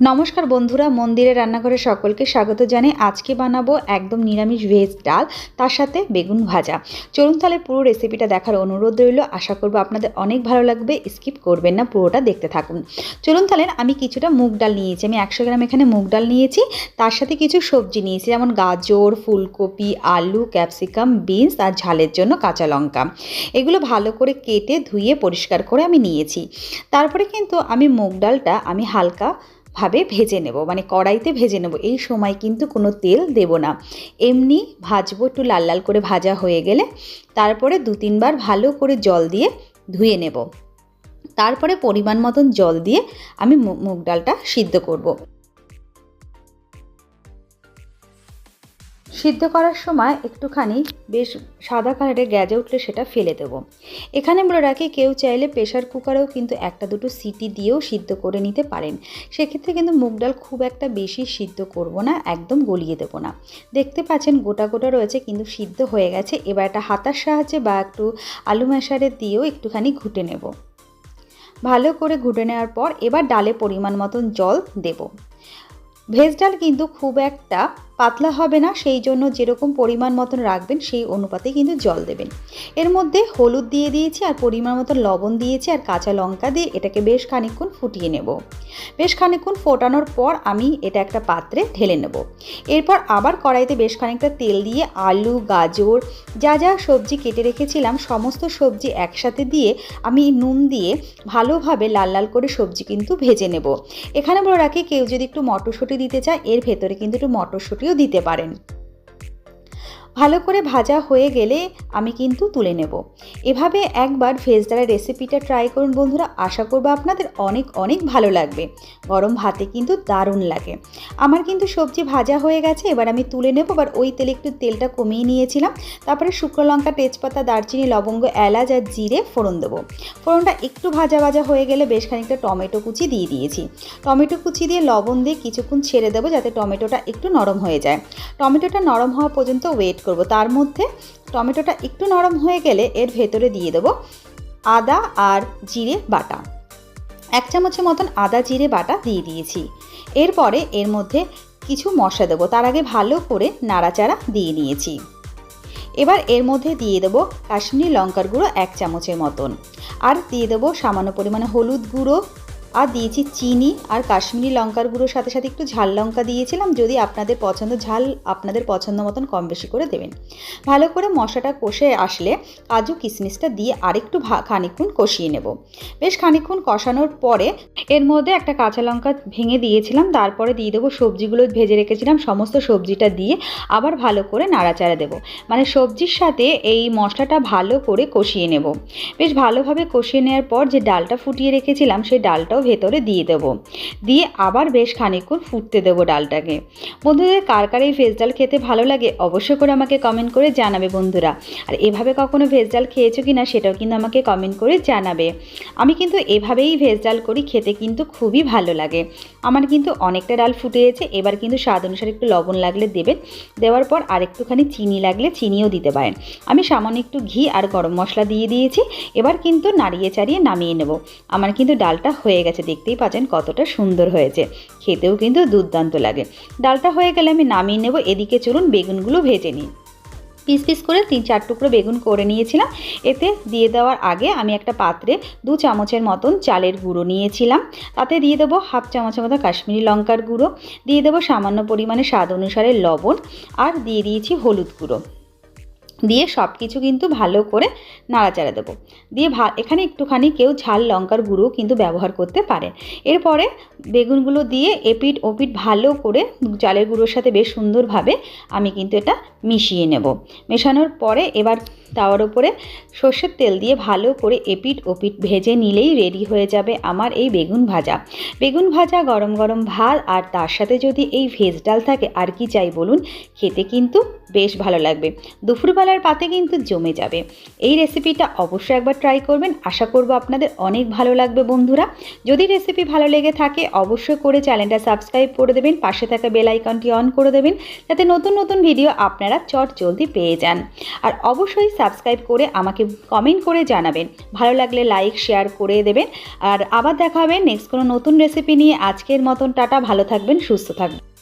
নমস্কার বন্ধুরা মন্দিরে রান্নাঘরে সকলকে স্বাগত জানাই আজকে বানাবো একদম নিরামিষ ভেজ ডাল, তার সাথে বেগুন ভাজা। চলুন তাহলে পুরো রেসিপিটা দেখার অনুরোধ রইল। আশা করব আপনাদের অনেক ভালো লাগবে স্কিপ করবেন না, পুরোটা দেখতে থাকুন। চলুন তাহলে আমি কিছুটা মুগ ডাল নিয়েছি। আমি একশো গ্রাম এখানে মুগ ডাল নিয়েছি, তার সাথে কিছু সবজি নিয়েছি, যেমন গাজর, ফুলকপি, আলু ক্যাপসিকাম বিনস আর ঝালের জন্য কাঁচা লঙ্কা। এগুলো ভালো করে কেটে ধুয়ে পরিষ্কার করে আমি নিয়েছি। তারপরে কিন্তু আমি মুগ ডালটা আমি হালকা ভাবে ভেজে নেব মানে কড়াইতে ভেজে নেব। এই সময় কিন্তু কোনো তেল দেব না। এমনি ভাজবো একটু লাল লাল করে ভাজা হয়ে গেলে, তারপরে দু তিনবার ভালো করে জল দিয়ে ধুয়ে নেব। তারপরে পরিমাণ মতন জল দিয়ে আমি মুগ ডালটা সিদ্ধ করব। সিদ্ধ করার সময় একটুখানি বেশ সাদা কালারে গ্যাজে উঠলে সেটা ফেলে দেব। এখানে বলে রাখি, কেউ চাইলে প্রেশার কুকারেও কিন্তু একটা দুটো সিটি দিয়েও সিদ্ধ করে নিতে পারেন। সেক্ষেত্রে কিন্তু মুগ ডাল খুব একটা বেশি সিদ্ধ করব না, একদম গলিয়ে দেবো না। দেখতে পাচ্ছেন গোটা গোটা রয়েছে, কিন্তু সিদ্ধ হয়ে গেছে। এবার একটা হাতার সাহায্যে বা একটু আলু ম্যাশারে দিয়েও একটুখানি ঘুটে নেব। ভালো করে ঘুটে নেওয়ার পর এবার ডালে পরিমাণ মতন জল দেব। ভেজ ডাল কিন্তু খুব একটা পাতলা হবে না, সেই জন্য যেরকম পরিমাণ মতন রাখবেন সেই অনুপাতে কিন্তু জল দেবেন। এর মধ্যে হলুদ দিয়ে দিয়েছি আর পরিমাণ মতন লবণ দিয়েছি আর কাঁচা লঙ্কা দিয়ে এটাকে বেশ খানিকক্ষণ ফুটিয়ে নেব। বেশ খানিকক্ষণ ফোটানোর পর আমি এটা একটা পাত্রে ঢেলে নেব। এরপর আবার কড়াইতে বেশ খানিকটা তেল দিয়ে আলু, গাজর, যা যা সবজি কেটে রেখেছিলাম, সমস্ত সবজি একসাথে দিয়ে আমি নুন দিয়ে ভালোভাবে লাল লাল করে সবজি কিন্তু ভেজে নেব। এখানে বলে রাখি, কেউ যদি একটু মটরশুঁটি দিতে চায়, এর ভেতরে কিন্তু একটু মটরশুঁটিও দিতে পারেন। ভালো করে ভাজা হয়ে গেলে আমি কিন্তু তুলে নেব। এভাবে একবার ভেজ ডালের রেসিপিটা ট্রাই করুন বন্ধুরা। আশা করব আপনাদের অনেক অনেক ভালো লাগবে। গরম ভাতে কিন্তু দারুণ লাগে। আমার কিন্তু সবজি ভাজা হয়ে গেছে, এবার আমি তুলে নেব। এবার ওই তেলে একটু তেলটা কমিয়ে নিয়েছিলাম। তারপরে শুকনো লঙ্কা, তেজপাতা, দারচিনি, লবঙ্গ, এলাচ আর জিরে ফোড়ন দেবো। ফোড়নটা একটু ভাজা ভাজা হয়ে গেলে বেশ খানিকটা টমেটো কুচি দিয়ে দিয়েছি। টমেটো কুচি দিয়ে লবণ দিয়ে কিছুক্ষণ ছেড়ে দেবো যাতে টমেটোটা একটু নরম হয়ে যায়। টমেটোটা নরম হওয়া পর্যন্ত ওয়েট করব। তার মধ্যে টমেটোটা একটু নরম হয়ে গেলে এর ভেতরে দিয়ে দেবো আদা আর জিরে বাটা। এক চামচের মতন আদা জিরে বাটা দিয়ে দিয়েছি। এরপরে এর মধ্যে কিছু মশলা দেবো। তার আগে ভালো করে নাড়াচাড়া দিয়ে নিয়েছি। এবার এর মধ্যে দিয়ে দেবো কাশ্মীরি লঙ্কার গুঁড়ো এক চামচের মতন। আর দিয়ে দেবো সামান্য পরিমাণে হলুদ গুঁড়ো আর দিয়েছি চিনি আর কাশ্মীরি লঙ্কার গুঁড়োর সাথে সাথে একটু ঝাল লঙ্কা দিয়েছিলাম, যদি আপনাদের পছন্দ, ঝাল আপনাদের পছন্দ মতন কম বেশি করে দেবেন। ভালো করে মশলাটা কষে আসলে কাজু কিশমিশটা দিয়ে আরেকটু খানিকক্ষণ কষিয়ে নেব। বেশ খানিকক্ষণ কষানোর পরে এর মধ্যে একটা কাঁচা লঙ্কা ভেঙে দিয়েছিলাম, তারপরে দিয়ে দেবো সবজিগুলো ভেজে রেখেছিলাম, সমস্ত সবজিটা দিয়ে আবার ভালো করে নাড়াচাড়া দেবো। মানে সবজির সাথে এই মশলাটা ভালো করে কষিয়ে নেব। বেশ ভালোভাবে কষিয়ে নেওয়ার পর যে ডালটা ফুটিয়ে রেখেছিলাম, সেই ডালটাও ভেতরে দিয়ে দেবো। দিয়ে আবার বেশ খানিকক্ষণ ফুটতে দেবো ডালটাকে। বন্ধুদের কার কার এই ভেজ ডাল খেতে ভালো লাগে অবশ্যই করে আমাকে কমেন্ট করে জানাবে বন্ধুরা। আর এভাবে কখনো ভেজ ডাল খেয়েছো কি না সেটাও কিন্তু আমাকে কমেন্ট করে জানাবে। আমি কিন্তু এভাবেই ভেজ ডাল করি, খেতে কিন্তু খুবই ভালো লাগে। আমার কিন্তু অনেকটা ডাল ফুটে গেছে এবার কিন্তু স্বাদ অনুসারে একটু লবণ লাগলে দেবেন। দেওয়ার পর আর একটুখানি চিনি লাগলে চিনিও দিতে পারেন। আমি সামান্য একটু ঘি আর গরম মশলা দিয়ে দিয়েছি, এবার কিন্তু নাড়িয়ে চাড়িয়ে নামিয়ে নেব। আমার কিন্তু ডালটা হয়ে গেছে। দেখতেই পাচ্ছেন কতটা সুন্দর হয়েছে। খেতেও কিন্তু দুর্দান্ত লাগে। ডালটা হয়ে গেলে আমি নামিয়ে নেব। এদিকে চলুন বেগুনগুলো ভেজে নিই। পিস পিস করে তিন চার টুকরো বেগুন করে নিয়েছিলাম। এতে দিয়ে দেওয়ার আগে আমি একটা পাত্রে দু চামচের মতন চালের গুঁড়ো নিয়েছিলাম। তাতে দিয়ে দেবো হাফ চামচের মতো কাশ্মীরি লঙ্কার গুঁড়ো। দিয়ে দেবো সামান্য পরিমাণে স্বাদ অনুসারে লবণ। আর দিয়ে দিয়েছি হলুদ গুঁড়ো। দিয়ে সব কিছু কিন্তু ভালো করে নাড়াচাড়া দেবো। দিয়ে ভা এখানে একটুখানি কেউ ঝাল লঙ্কার গুঁড়ো কিন্তু ব্যবহার করতে পারে। এরপরে বেগুনগুলো দিয়ে এপিট ওপিট ভালো করে চালের গুঁড়োর সাথে বেশ সুন্দরভাবে আমি কিন্তু এটা মিশিয়ে নেব। মেশানোর পরে এবার তাওয়ার উপরে সর্ষের তেল দিয়ে ভালো করে এপিট ওপিট ভেজে নিলেই রেডি হয়ে যাবে আমার এই বেগুন ভাজা। বেগুন ভাজা গরম গরম ভাত আর তার সাথে যদি এই ভেজ ডাল থাকে, আর কি চাই বলুন? খেতে কিন্তু বেশ ভালো লাগবে। দুপুরবেলার পাতে কিন্তু জমে যাবে। এই রেসিপিটা অবশ্যই একবার ট্রাই করবেন। আশা করব আপনাদের অনেক ভালো লাগবে বন্ধুরা। যদি রেসিপি ভালো লেগে থাকে, অবশ্যই করে চ্যানেলটা সাবস্ক্রাইব করে দেবেন, পাশে থাকা বেল আইকনটি অন করে দেবেন, যাতে নতুন নতুন ভিডিও আপনারা চট জলদি পেয়ে যান। আর অবশ্যই সাবস্ক্রাইব করে আমাকে কমেন্ট করে জানাবেন। ভালো লাগলে লাইক শেয়ার করে দেবেন। আর আবার দেখা হবে নেক্সট কোনো নতুন রেসিপি নিয়ে। আজকের মতন টাটা, ভালো থাকবেন, সুস্থ থাকবেন।